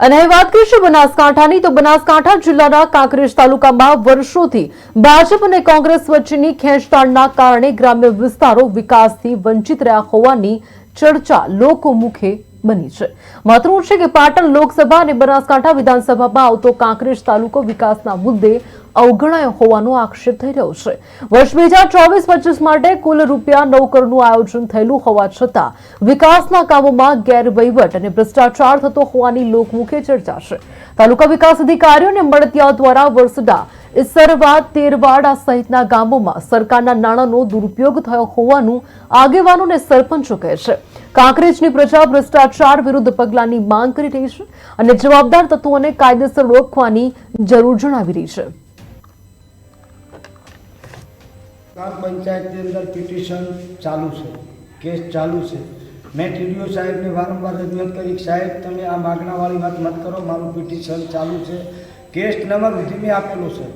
અને વાત કરીશું બનાસકાંઠાની. તો બનાસકાંઠા જિલ્લાના કાંકરેજ તાલુકામાં વર્ષોથી ભાજપ અને કોંગ્રેસ વચ્ચેની ખેંચતાણના કારણે ગ્રામ્ય વિસ્તારો વિકાસથી વંચિત રહ્યા હોવાની ચર્ચા લોકો મુખે બની છે. મહત્વનું છે કે પાટણ લોકસભા અને બનાસકાંઠા વિધાનસભામાં આવતો કાંકરેજ તાલુકો વિકાસના મુદ્દે અવગણાયો હોવાનો આક્ષેપ થઈ રહ્યો છે. વર્ષ બે હજાર ચોવીસ પચીસ માટે કુલ રૂપિયા નવ કરોડનું આયોજન થયેલું હોવા છતાં વિકાસના કામોમાં ગેરવહીવટ અને ભ્રષ્ટાચાર થતો હોવાની લોકમુખે ચર્ચા છે. તાલુકા વિકાસ અધિકારીઓ અને દ્વારા વરસડા ઇસરવા, તેરવાડા સહિતના ગામોમાં સરકારના નાણાંનો દુરુપયોગ થયો હોવાનું આગેવાનો અને સરપંચો કહે છે. કાંકરેજની પ્રજા ભ્રષ્ટાચાર વિરુદ્ધ પગલાંની માંગ કરી રહી છે અને જવાબદાર તત્વોને કાયદેસર રોકવાની જરૂર જણાવી રહી છે. ગ્રામ પંચાયતની અંદર પિટિશન ચાલુ છે કેસ ચાલુ છે. મેં ટીડીઓ સાહેબને વારંવાર રજૂઆત કરી સાહેબ તમે આ માગણાવાળી વાત મત કરો મારું પિટિશન ચાલુ છે. કેસ નંબર સુધી મેં આપેલો છે.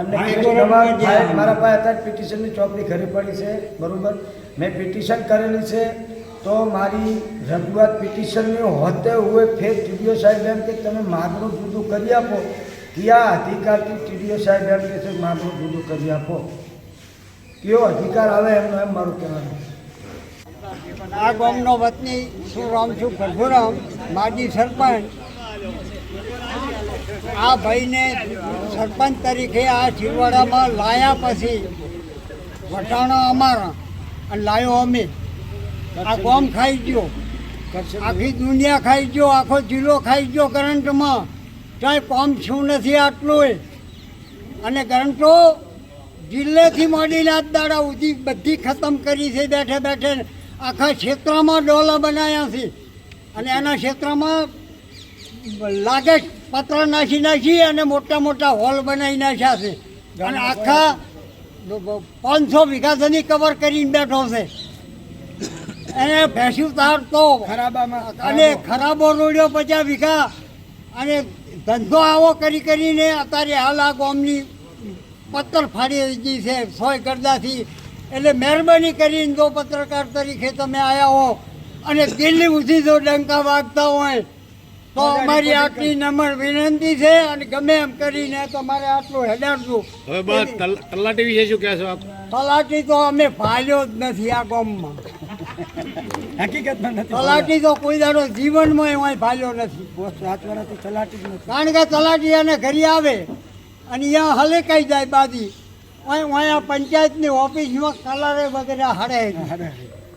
એમને કેસ નંબર સાહેબ મારા પાસે અત્યારે પિટિશનની ચોપડી ખરી પડી છે બરાબર? મેં પિટિશન કરેલી છે તો મારી રજૂઆત પિટિશનની હોતે હોય ફેર ટીડીઓ સાહેબ એમ કે તમે માગણું જુદું કરી આપો. કયા અધિકારથી ટીડીઓ સાહેબ એમ કે છે માગણું જુદું કરી આપો. કયો અધિકાર આવે એમનું એમ મારું કહેવાનું આ ગામનો વતની શું રામ છું? પ્રભુરામ, માજી સરપંચ. આ ભાઈને સરપંચ તરીકે આ ચીરવાડામાં લાયા પછી વટાણા અમારા અને લાયો અમે. આ ગામ ખાઈ ગયો. આખી દુનિયા ખાઈ ગયો, આખો જિલ્લો ખાઈ ગયો કરંટમાં. કાંઈ કોમ શું નથી આટલું અને કરંટો જિલ્લેથી માંડીને આજ દાડા સુધી બધી ખતમ કરી છે બેઠે બેઠે આખા ક્ષેત્રમાં ડોલા બનાવ્યા છે. અને એના ક્ષેત્રમાં લાગે પત્ર નાખી નાખી અને મોટા મોટા હોલ બનાવી નાખ્યા છે. અને આખા પાંચસો વીઘા સુધી કવર કરીને બેઠો છે. એને ભેંસું તાર તો ખરાબામાં અને ખરાબો રોડ્યો પચાસ વીઘા. અને ધંધો આવો કરી કરીને અત્યારે હાલ આ ગામની પત્તર ફાડી ગઈ છે સોય કરદાથી. એટલે મહેરબાની કરીને જો પત્રકાર તરીકે તમે આવ્યા હો અને દિલ્હી સુધી જો ડંકા વાગતા હોય તો અમારી આટલી નમ્ર વિનંતી છે અને ગમે એમ કરીને તમારે આટલું હેડાડશું. હવે બસ તલાટી વિશે શું કહેશો આપ? તલાટી તો અમે ફાલ્યો જ નથી આ ગામમાં. હકીકતમાં નથી તલાટી તો કોઈ દાડો જીવનમાં એમાં ફાલ્યો નથી. સાતવાડાથી તલાટી જ નથી. કારણ કે તલાટી એને ઘરે આવે. અને અહીંયા હલેકાઈ જાય બાદી અહીંયા પંચાયતની ઓફિસમાં કલરે વગેરે હડે અરે,